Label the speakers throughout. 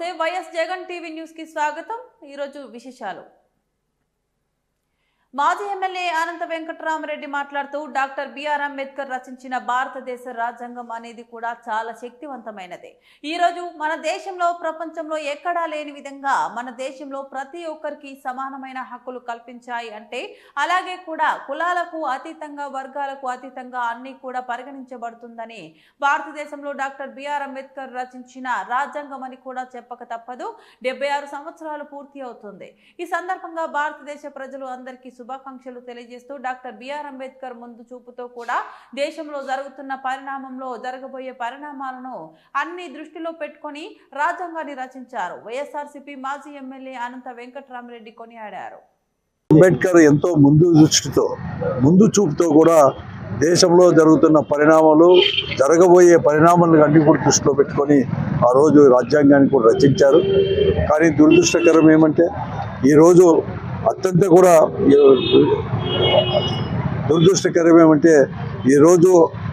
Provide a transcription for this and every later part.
Speaker 1: నమస్తే. YS Jagan TV న్యూస్కి స్వాగతం. ఈరోజు విశేషాలు. మాజీ ఎమ్మెల్యే అనంత వెంకటరామరెడ్డి మాట్లాడుతూ డాక్టర్ బిఆర్ అంబేద్కర్ రచించిన భారతదేశ రాజ్యాంగం అనేది కూడా చాలా శక్తివంతమైనది. ఈ రోజు మన దేశంలో ప్రపంచంలో ఎక్కడా లేని విధంగా మన దేశంలో ప్రతి ఒక్కరికి సమానమైన హక్కులు కల్పించాయి అంటే అలాగే కూడా కులాలకు అతీతంగా వర్గాలకు అతీతంగా అన్ని కూడా పరిగణించబడుతుందని భారతదేశంలో డాక్టర్ బిఆర్ అంబేద్కర్ రచించిన రాజ్యాంగం అని కూడా చెప్పక తప్పదు. డెబ్బై ఆరు సంవత్సరాలు పూర్తి అవుతుంది. ఈ సందర్భంగా భారతదేశ ప్రజలు అందరికీ శుభాకాంక్షలు తెలియజేస్తూ డాక్టర్ బిఆర్ అంబేద్కర్ ముందు చూపుతో కూడా దేశంలో జరుగుతున్న పరిణామంలో జరగబోయే పరిణామాలను అన్ని దృష్టిలో పెట్టుకొని రాజ్యాంగాన్ని రచించారు. వైఎస్ఆర్సీపీ మాజీ ఎమ్మెల్యే అనంత వెంకటరామరెడ్డి కొనియాడారు.
Speaker 2: అంబేద్కర్ ఎంతో ముందు దృష్టితో ముందు చూపుతో కూడా దేశంలో జరుగుతున్న పరిణామాలు జరగబోయే పరిణామాలను అన్ని కూడా దృష్టిలో పెట్టుకొని ఆ రోజు రాజ్యాంగాన్ని కూడా రచించారు. కానీ దురదృష్టకరం ఏమంటే ఈరోజు అత్యంత కూడా దురదృష్టకరం ఏమంటే ఈరోజు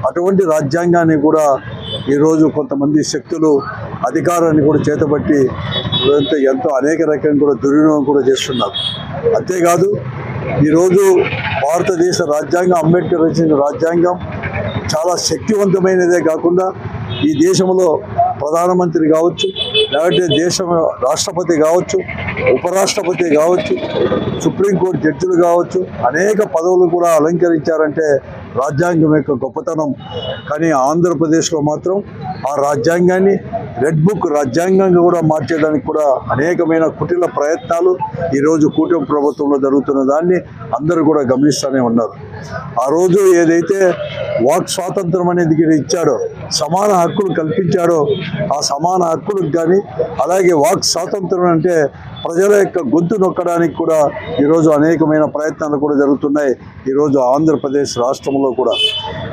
Speaker 2: అటువంటి రాజ్యాంగాన్ని కూడా ఈరోజు కొంతమంది శక్తులు అధికారాన్ని కూడా చేతబట్టి ఎంతో ఎంతో అనేక రకంగా కూడా దుర్వినియోగం కూడా చేస్తున్నారు. అంతేకాదు ఈరోజు భారతదేశ రాజ్యాంగం అంబేద్కర్ రచించిన రాజ్యాంగం చాలా శక్తివంతమైనదే కాకుండా ఈ దేశంలో ప్రధానమంత్రి కావచ్చు లేకపోతే దేశం రాష్ట్రపతి కావచ్చు ఉపరాష్ట్రపతి కావచ్చు సుప్రీంకోర్టు జడ్జిలు కావచ్చు అనేక పదవులు కూడా అలంకరించారంటే రాజ్యాంగం యొక్క గొప్పతనం. కానీ ఆంధ్రప్రదేశ్లో మాత్రం ఆ రాజ్యాంగాన్ని రెడ్ బుక్ రాజ్యాంగంగా కూడా మార్చేయడానికి కూడా అనేకమైన కుటిల ప్రయత్నాలు ఈరోజు కూటమి ప్రభుత్వంలో జరుగుతున్న దాన్ని అందరూ కూడా గమనిస్తూనే ఉన్నారు. ఆ రోజు ఏదైతే వాక్ స్వాతంత్రం అనేది ఇచ్చాడో సమాన హక్కులు కల్పించాడో ఆ సమాన హక్కులకు కానీ అలాగే వాక్ స్వాతంత్రం అంటే ప్రజల యొక్క గొంతు నొక్కడానికి కూడా ఈరోజు అనేకమైన ప్రయత్నాలు కూడా జరుగుతున్నాయి. ఈరోజు ఆంధ్రప్రదేశ్ రాష్ట్రంలో కూడా.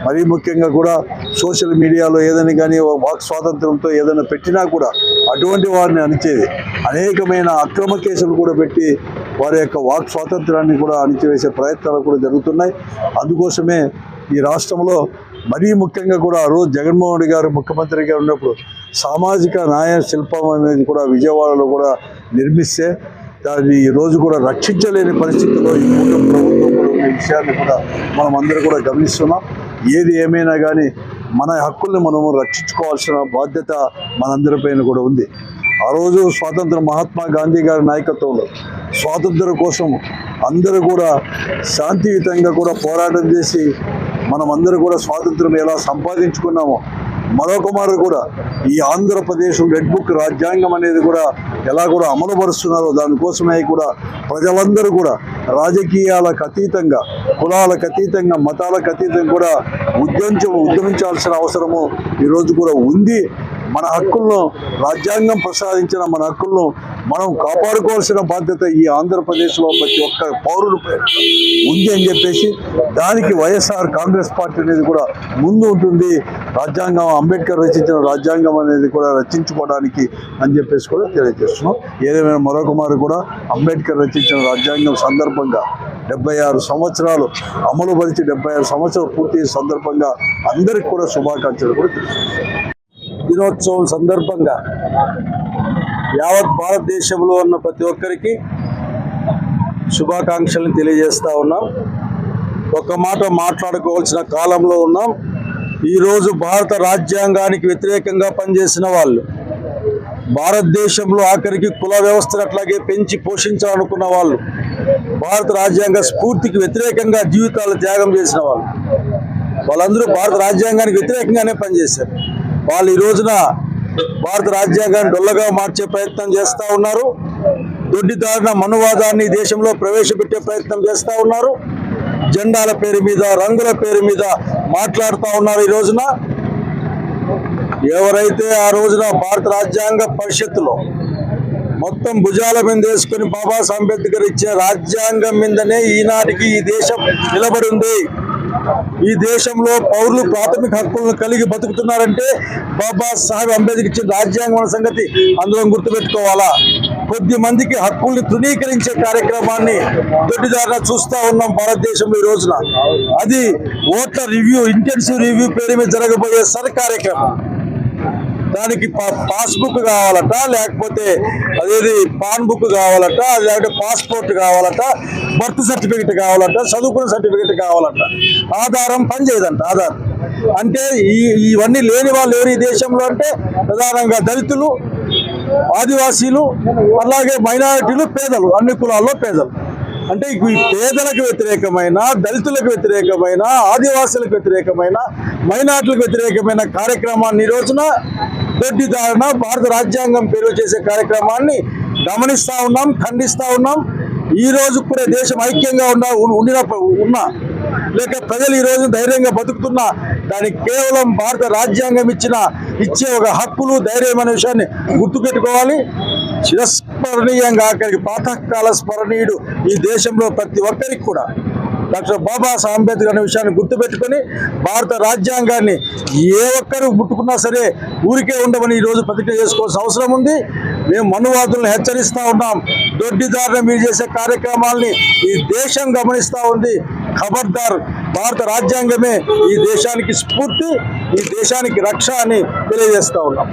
Speaker 2: మరీ ముఖ్యంగా కూడా సోషల్ మీడియాలో ఏదైనా కానీ వాక్ స్వాతంత్రంతో ఏదైనా పెట్టినా కూడా అటువంటి వారిని అణిచేది. అనేకమైన అక్రమ కేసులు కూడా పెట్టి వారి యొక్క వాక్ స్వాతంత్రాన్ని కూడా అణిచివేసే ప్రయత్నాలు కూడా జరుగుతున్నాయి. అందుకోసమే ఈ రాష్ట్రంలో మరీ ముఖ్యంగా కూడా ఆ రోజు జగన్మోహన్ రెడ్డి గారు ముఖ్యమంత్రిగా ఉన్నప్పుడు సామాజిక న్యాయ శిల్పం అనేది కూడా విజయవాడలో కూడా నిర్మిస్తే దాన్ని ఈ రోజు కూడా రక్షించలేని పరిస్థితుల్లో ఈ కూటమి ప్రభుత్వం కూడా ఉన్న విషయాన్ని కూడా మనం అందరూ కూడా గమనిస్తున్నాం. ఏది ఏమైనా కానీ మన హక్కుల్ని మనము రక్షించుకోవాల్సిన బాధ్యత మనందరిపైన కూడా ఉంది. ఆ రోజు స్వాతంత్ర మహాత్మా గాంధీ గారి నాయకత్వంలో స్వాతంత్రం కోసం అందరూ కూడా శాంతియుతంగా కూడా పోరాటం చేసి మనం అందరూ కూడా స్వాతంత్రం ఎలా సంపాదించుకున్నామో మరొక మారు కూడా ఈ ఆంధ్రప్రదేశ్ రెడ్ బుక్ రాజ్యాంగం అనేది కూడా ఎలా కూడా అమలుపరుస్తున్నారో దానికోసమే కూడా ప్రజలందరూ కూడా రాజకీయాలకు అతీతంగా కులాలకు అతీతంగా మతాలకు అతీతంగా కూడా ఉద్యమించ ఉద్యమించాల్సిన అవసరము ఈరోజు కూడా ఉంది. మన హక్కులను రాజ్యాంగం ప్రసాదించిన మన హక్కులను మనం కాపాడుకోవాల్సిన బాధ్యత ఈ ఆంధ్రప్రదేశ్లో ప్రతి ఒక్క పౌరుడు ఉంది అని చెప్పేసి దానికి వైఎస్ఆర్ కాంగ్రెస్ పార్టీ అనేది కూడా ముందు ఉంటుంది. రాజ్యాంగం అంబేద్కర్ రచించిన రాజ్యాంగం అనేది కూడా రచించుకోవడానికి అని చెప్పేసి కూడా తెలియజేస్తున్నాం. ఏదేమైనా మరొక మారు కూడా అంబేద్కర్ రచించిన రాజ్యాంగం సందర్భంగా డెబ్బై ఆరు సంవత్సరాలు అమలుపరిచి డెబ్బై ఆరు సంవత్సరాలు పూర్తి సందర్భంగా అందరికి కూడా శుభాకాంక్షలు కూడా దినోత్సవం సందర్భంగా యావత్ భారతదేశంలో ఉన్న ప్రతి ఒక్కరికి శుభాకాంక్షలను తెలియజేస్తూ ఉన్నాం. ఒక మాట మాట్లాడుకోవాల్సిన కాలంలో ఉన్నాం. ఈరోజు భారత రాజ్యాంగానికి వ్యతిరేకంగా పనిచేసిన వాళ్ళు భారతదేశంలో ఆఖరికి కుల వ్యవస్థను అట్లాగే పెంచి పోషించాలనుకున్న వాళ్ళు భారత రాజ్యాంగ స్ఫూర్తికి వ్యతిరేకంగా జీవితాలు త్యాగం చేసిన వాళ్ళు వాళ్ళందరూ భారత రాజ్యాంగానికి వ్యతిరేకంగానే పనిచేశారు. వాళ్ళు ఈ రోజున భారత రాజ్యాంగాన్ని డొల్లగా మార్చే ప్రయత్నం చేస్తూ ఉన్నారు. దొడ్డిదారిన మనువాదాన్ని దేశంలో ప్రవేశపెట్టే ప్రయత్నం చేస్తూ ఉన్నారు. జెండాల పేరు మీద రంగుల పేరు మీద మాట్లాడుతూ ఉన్నారు ఈ రోజున. ఎవరైతే ఆ రోజున భారత రాజ్యాంగ పరిషత్తులో మొత్తం భుజాల మీద వేసుకుని బాబాసాహెబ్ అంబేద్కర్ ఇచ్చే రాజ్యాంగం మీదనే ఈనాటికి ఈ దేశం నిలబడి ఉంది. ఈ దేశంలో పౌరులు ప్రాథమిక హక్కులను కలిగి బతుకుతున్నారంటే బాబా సాహెబ్ అంబేద్కర్ ఇచ్చిన రాజ్యాంగం సంగతి అందరం గుర్తుపెట్టుకోవాలా? కొద్ది మందికి హక్కుల్ని తృణీకరించే కార్యక్రమాన్ని దొడ్డిదారిన చూస్తూ ఉన్నాం భారతదేశంలో ఈ రోజున. అది ఓట్ల రివ్యూ ఇంటెన్సివ్ రివ్యూ పేరు మీద జరగబోయే సర్ కార్యక్రమం
Speaker 3: దానికి పా- పాస్బుక్ కావాలట లేకపోతే అదేది పాన్ బుక్ కావాలట అది లేకపోతే పాస్పోర్ట్ కావాలట బర్త్ సర్టిఫికెట్ కావాలట చదువుకున్న సర్టిఫికెట్ కావాలట. ఆధారం పనిచేయదంట ఆధారం. అంటే ఈ ఇవన్నీ లేని వాళ్ళు ఎవరు ఈ దేశంలో అంటే ప్రధానంగా దళితులు ఆదివాసీలు అలాగే మైనారిటీలు పేదలు అన్ని కులాల్లో పేదలు. అంటే ఈ పేదలకు వ్యతిరేకమైన దళితులకు వ్యతిరేకమైన ఆదివాసులకు వ్యతిరేకమైన మైనార్టీలకు వ్యతిరేకమైన కార్యక్రమాన్ని ఈ రోజున దొడ్డిదారిన భారత రాజ్యాంగం పేరు చేసే కార్యక్రమాన్ని గమనిస్తా ఉన్నాం ఖండిస్తా ఉన్నాం. ఈ రోజు కూడా దేశం ఐక్యంగా ఉన్న ఉండిన ఉన్నా లేక ప్రజలు ఈ రోజు ధైర్యంగా బతుకుతున్నా దానికి కేవలం భారత రాజ్యాంగం ఇచ్చిన ఇచ్చే ఒక హక్కులు ధైర్యం అనే విషయాన్ని గుర్తుపెట్టుకోవాలి. చిరస్మరణీయంగా అక్కడికి పాతకాల స్మరణీయుడు ఈ దేశంలో ప్రతి ఒక్కరికి కూడా. డాక్టర్ బాబాసాహెబ్ అంబేద్కర్ అనే విషయాన్ని గుర్తుపెట్టుకొని భారత రాజ్యాంగాన్ని ఏ ఒక్కరు ముట్టుకున్నా సరే ఊరికే ఉండమని ఈరోజు ప్రతిజ్ఞ చేసుకోవాల్సిన అవసరం ఉంది. మేము మనువాదులను హెచ్చరిస్తూ ఉన్నాం. దొడ్డిదారిన మీరు చేసే కార్యక్రమాల్ని ఈ దేశం గమనిస్తూ ఉంది. ఖబర్దార్ భారత రాజ్యాంగమే ఈ దేశానికి స్ఫూర్తి ఈ దేశానికి రక్ష అని తెలియజేస్తూ ఉన్నాం.